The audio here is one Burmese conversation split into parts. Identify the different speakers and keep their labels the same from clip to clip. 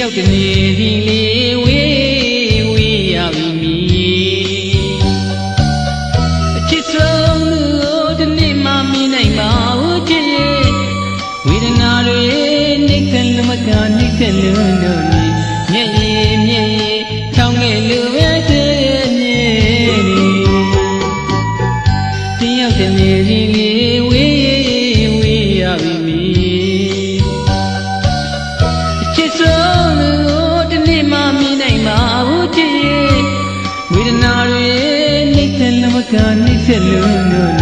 Speaker 1: ယောက်တနေဒီလေးဝေးဝေးရပြီမီအချစ်ဆုံးသူကိုဒီနေ့မှမင်းနိုင်ပါဘူးချစ်ရဲ့ဝေဒနာတွေနှိမ့်ခလမကနှိမ့်ခလွန်းတို့နီမျက်ရည်မျက်ရည် ကနှိမ့်တဲ့လူတို့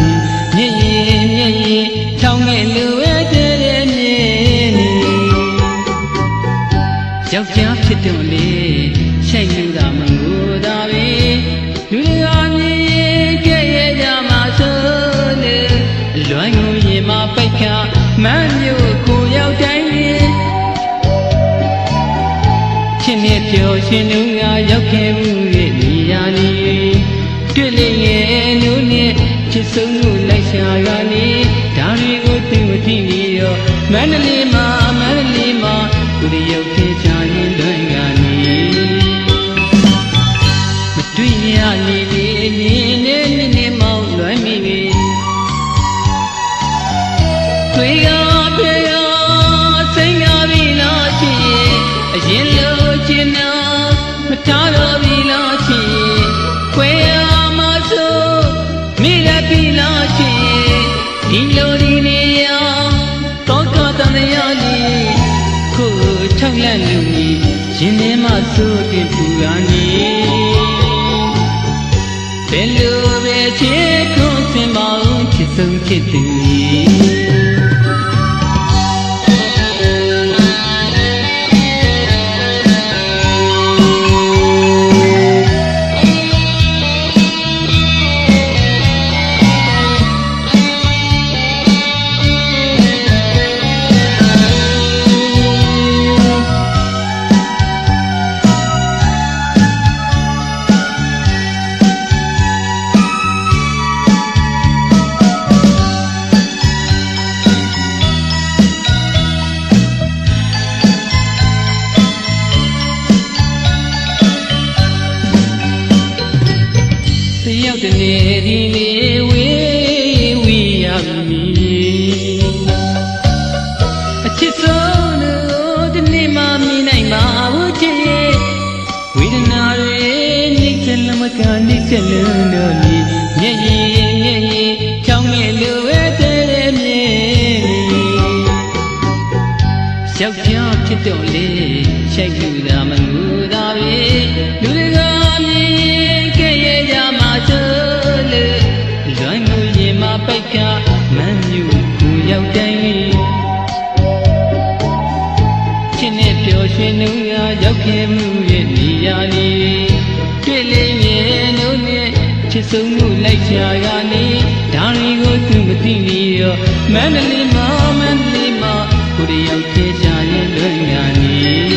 Speaker 1: နီမျက်ရည်မျက်ရည်ထောင်းငယ်လူရဲ့တဲ့မြင်နေယောက်ျားဖြစ်တော့လေရှိုက်လူတာမငိုတာပဲလူတွေကမြင်ရင်ကြည့်ရကြမှာဆိုလေအလွမ်းကိုရင်မပိတ်ခါမန်းမျိုးကိုရောက်တိုင်းလေချင်းနဲ့ပြောရှင်လူကရောက်ခဲ့မှုရဲ့နေရာလေး တွေ့လေရဲ့လူနဲ့ချစ်ဆုံးမှုလိုက်ရှာကနေဒါတွေကိုသိမသိနေတော့မန္တလေး အောင်ချစ်ဆုံးချစ် သူကြီးတယောက်တနေဒီလေးဝေးဝေးရမည်အချစ်ဆုံးတို့ဒီနေ့မှမြင်နိုင်ပါဘူးချစ်ရဲ့ဝေဒနာတွေနှိမ့်ချလမကနှိမ့်ချလုံးတို့နီမျက်ရည်မျက်ရည်ချောင်းငယ်လိုပဲတဲ့မြင်နေယောက်ျားဖြစ်တော့လေရှိုက်လူတာမငူတာပဲလူ ကမန်းမြူကိုရောက်တိုင်းချစ်နဲ့ပျော်ရွှင်နှုံရရောက်ခဲ့မှုရဲ့နေရာလေးတွေ့လေမြင်လို့နဲ့ချစ်ဆုံးမှုလိုက်ရှာကနေဒါတွေကိုသူမသိနေရောမန္တလေးမှာမန္တလေးမှာကိုရီရောက်ခဲ့ကြရင်လွင်ညာနေ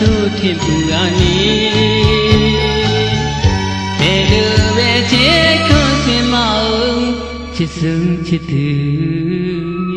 Speaker 1: ထဲမှာစိုးထင်ပူကနေဘယ်လိုပဲချစ်ခွန်စင်မအောင်ချစ်ဆုံးချစ်သူ